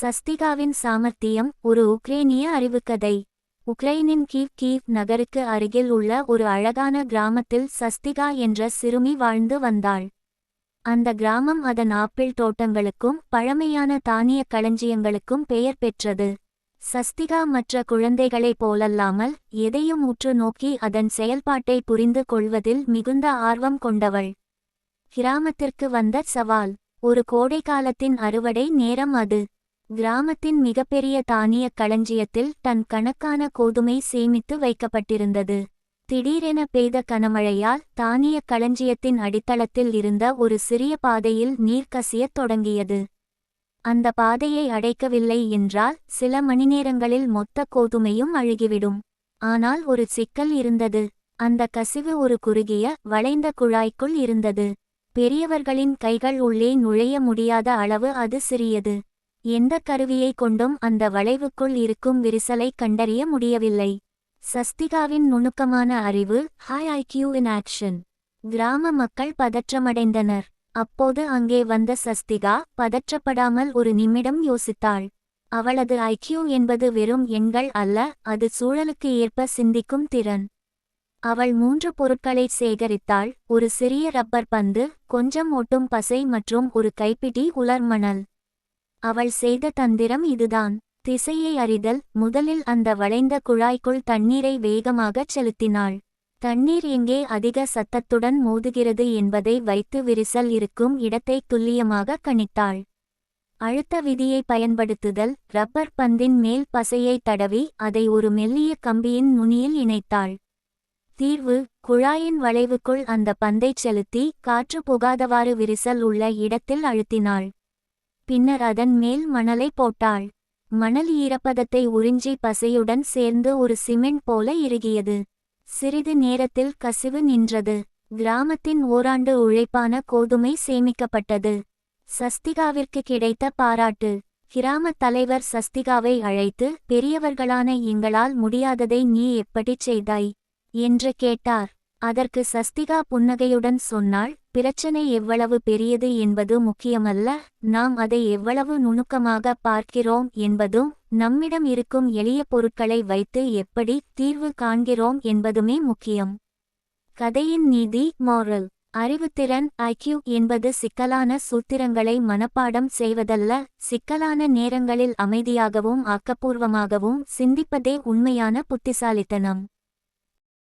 சஸ்திகாவின் சாமர்த்தியம் ஒரு உக்ரேனிய அறிவுக்கதை. உக்ரைனின் கீவ் கீவ் நகருக்கு அருகில் உள்ள ஒரு அழகான கிராமத்தில் சஸ்திகா என்ற சிறுமி வாழ்ந்து வந்தாள். அந்த கிராமம் அதன் ஆப்பிள் தோட்டங்களுக்கும் பழமையான தானிய களஞ்சியங்களுக்கும் பெயர் பெற்றது. சஸ்திகா மற்ற குழந்தைகளைப் போலல்லாமல் எதையும் உற்று நோக்கி அதன் செயல்பாட்டை புரிந்து கொள்வதில் மிகுந்த ஆர்வம் கொண்டவள். கிராமத்திற்கு வந்த சவால் ஒரு கோடைக்காலத்தின் அறுவடை நேரம் அது. கிராமத்தின் மிகப்பெரிய தானியக் களஞ்சியத்தில் தன் கணக்கான கோதுமை சேமித்து வைக்கப்பட்டிருந்தது. திடீரென பெய்த கனமழையால் தானியக் களஞ்சியத்தின் அடித்தளத்தில் இருந்த ஒரு சிறிய பாதையில் நீர் கசியத் தொடங்கியது. அந்த பாதையை அடைக்கவில்லை என்றால் சில மணிநேரங்களில் மொத்த கோதுமையும் அழுகிவிடும். ஆனால் ஒரு சிக்கல் இருந்தது. அந்த கசிவு ஒரு குறுகிய வளைந்த குழாய்க்குள் இருந்தது. பெரியவர்களின் கைகள் உள்ளே நுழைய முடியாத அளவு அது சிறியது. எந்த கருவியை கொண்டும் அந்த வளைவுக்குள் இருக்கும் விரிசலை கண்டறிய முடியவில்லை. சஸ்திகாவின் நுணுக்கமான அறிவு ஹாய் ஐக்யூ இன் ஆக்ஷன் கிராம மக்கள் பதற்றமடைந்தனர். அப்போது அங்கே வந்த சஸ்திகா பதற்றப்படாமல் ஒரு நிமிடம் யோசித்தாள். அவளது ஐக்யூ என்பது வெறும் எண்கள் அல்ல அது சூழலுக்கு ஏற்ப சிந்திக்கும் திறன். அவள் மூன்று பொருட்களை சேகரித்தாள் ஒரு சிறிய ரப்பர் பந்து கொஞ்சம் ஒட்டும் பசை மற்றும் ஒரு கைப்பிடி உலர்மணல். அவள் செய்த தந்திரம் இதுதான். திசையை அறிதல் முதலில் அந்த வளைந்த குழாய்க்குள் தண்ணீரை வேகமாகச் செலுத்தினாள். தண்ணீர் எங்கே அதிக சத்தத்துடன் மோதுகிறது என்பதை வைத்து விரிசல் இருக்கும் இடத்தை துல்லியமாக கணித்தாள். அழுத்த விதியை பயன்படுத்துதல் ரப்பர் பந்தின் மேல் பசையை தடவி அதை ஒரு மெல்லிய கம்பியின் நுனியில் இணைத்தாள். தீர்வு குழாயின் வளைவுக்குள் அந்த பந்தைச் செலுத்தி காற்று புகாதவாறு விரிசல் உள்ள இடத்தில் அழுத்தினாள். பின்னர் அதன் மேல் மணலை போட்டாள். மணல் ஈரப்பதத்தை உறிஞ்சி பசையுடன் சேர்ந்து ஒரு சிமெண்ட் போல இறுகியது. சிறிது நேரத்தில் கசிவு நின்றது. கிராமத்தின் ஓராண்டு உழைப்பான கோதுமை சேமிக்கப்பட்டது. சஸ்திகாவிற்கு கிடைத்த பாராட்டு. கிராமத் தலைவர் சஸ்திகாவை அழைத்து பெரியவர்களான எங்களால் முடியாததை நீ எப்படிச் செய்தாய்? என்று கேட்டார். அதற்கு சஸ்திகா புன்னகையுடன் சொன்னாள் பிரச்சனை எவ்வளவு பெரியது என்பது முக்கியமல்ல நாம் அதை எவ்வளவு நுணுக்கமாக பார்க்கிறோம் என்பதும் நம்மிடம் இருக்கும் எளிய பொருட்களை வைத்து எப்படி தீர்வு காண்கிறோம் என்பதுமே முக்கியம். கதையின் நீதி மாரல் அறிவுத்திறன் ஐக்யூ என்பது சிக்கலான சூத்திரங்களை மனப்பாடம் செய்வதல்ல சிக்கலான நேரங்களில் அமைதியாகவும் ஆக்கப்பூர்வமாகவும் சிந்திப்பதே உண்மையான புத்திசாலித்தனம்.